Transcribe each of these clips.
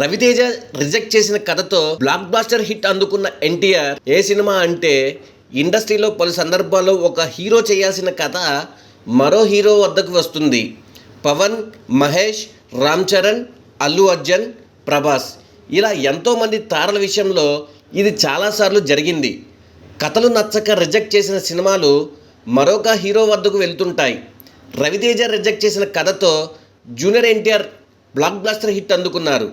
Raviteja reject చేసిన కథతో black buster hit అందుకున్న ఎన్టీఆర్ ఏ సినిమా అంటే ఇండస్ట్రీలో పలు సందర్భాల్లో ఒక హీరో చేయాల్సిన కథ మరో హీరో వద్దకు వస్తుంది. పవన్ మహేష్ రామ్ చరణ్ అల్లు అర్జున్ ప్రభాస్. ఇలా ఎంతోమంది తారల విషయంలో ఇది చాలాసార్లు జరిగింది. కథలు నచ్చక రిజెక్ట్ చేసిన సినిమాలు మరొక హీరో వద్దకు వెళ్తుంటాయి. రవితేజ రిజెక్ట్ చేసిన కథతో Junior NTR blockbuster hit అందుకున్నారు.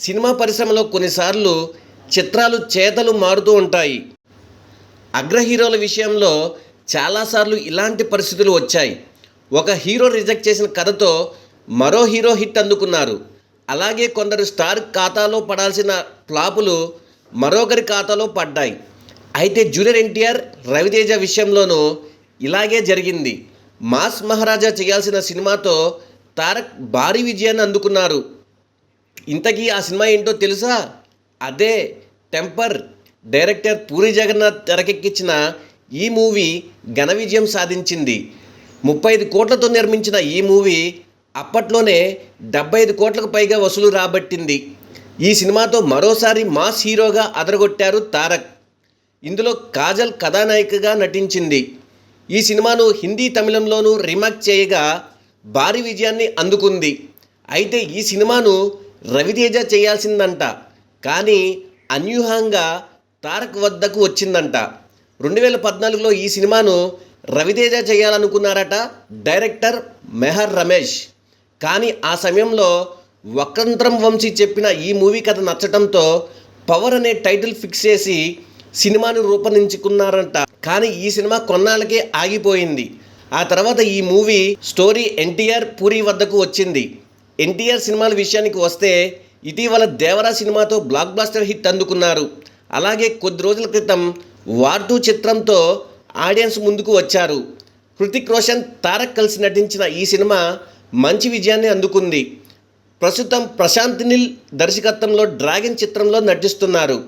సినిమా పరిశ్రమలో కొన్నిసార్లు చిత్రాలు చేతలు మారుతూ ఉంటాయి. అగ్ర హీరోల విషయంలో చాలాసార్లు ఇలాంటి పరిస్థితులు వచ్చాయి. ఒక హీరో రిజెక్ట్ చేసిన కథతో మరో హీరో హిట్ అందుకున్నారు. అలాగే కొందరు స్టార్ ఖాతాలో పడాల్సిన ఫ్లాపులు మరొకరి ఖాతాలో పడ్డాయి. అయితే జూనియర్ ఎన్టీఆర్ రవితేజ విషయంలోనూ ఇలాగే జరిగింది. మాస్ మహారాజా చేయాల్సిన సినిమాతో తారక్ భారీ విజయాన్ని అందుకున్నారు. ఇంతకీ ఆ సినిమా ఏంటో తెలుసా? అదే టెంపర్. డైరెక్టర్ పూరి జగన్నాథ్ తెరకెక్కించిన ఈ మూవీ ఘన విజయం సాధించింది. ముప్పై ఐదు కోట్లతో నిర్మించిన ఈ మూవీ అప్పట్లోనే డెబ్బై ఐదు కోట్లకు పైగా వసూలు రాబట్టింది. ఈ సినిమాతో మరోసారి మాస్ హీరోగా అదరగొట్టారు తారక్. ఇందులో కాజల్ కథానాయికగా నటించింది. ఈ సినిమాను హిందీ తమిళంలోనూ రీమేక్ చేయగా భారీ విజయాన్ని అందుకుంది. అయితే ఈ సినిమాను రవితేజ చేయాల్సిందంట. కానీ అన్యూహంగా తారక్ వద్దకు వచ్చిందంట. రెండు వేల పద్నాలుగులో ఈ సినిమాను రవితేజ చేయాలనుకున్నారట డైరెక్టర్ మెహర్ రమేష్. కానీ ఆ సమయంలో వక్రంత్రం వంశీ చెప్పిన ఈ మూవీ కథ నచ్చటంతో పవర్ అనే టైటిల్ ఫిక్స్ చేసి సినిమాను రూపొందించుకున్నారంట. కానీ ఈ సినిమా కొన్నాళ్ళకే ఆగిపోయింది. ఆ తర్వాత ఈ మూవీ స్టోరీ ఎన్టీఆర్ పూరి వద్దకు వచ్చింది. ఎన్టీఆర్ సినిమాల విషయానికి వస్తే ఇటీవల దేవరా సినిమాతో బ్లాక్ బాస్టర్ హిట్ అందుకున్నారు. అలాగే కొద్ది రోజుల క్రితం వార్ టూ చిత్రంతో ఆడియన్స్ ముందుకు వచ్చారు. హృతిక్ రోషన్ తారక్ కలిసి నటించిన ఈ సినిమా మంచి విజయాన్ని అందుకుంది. ప్రస్తుతం ప్రశాంత్ నిల్ దర్శకత్వంలో డ్రాగన్ చిత్రంలో నటిస్తున్నారు.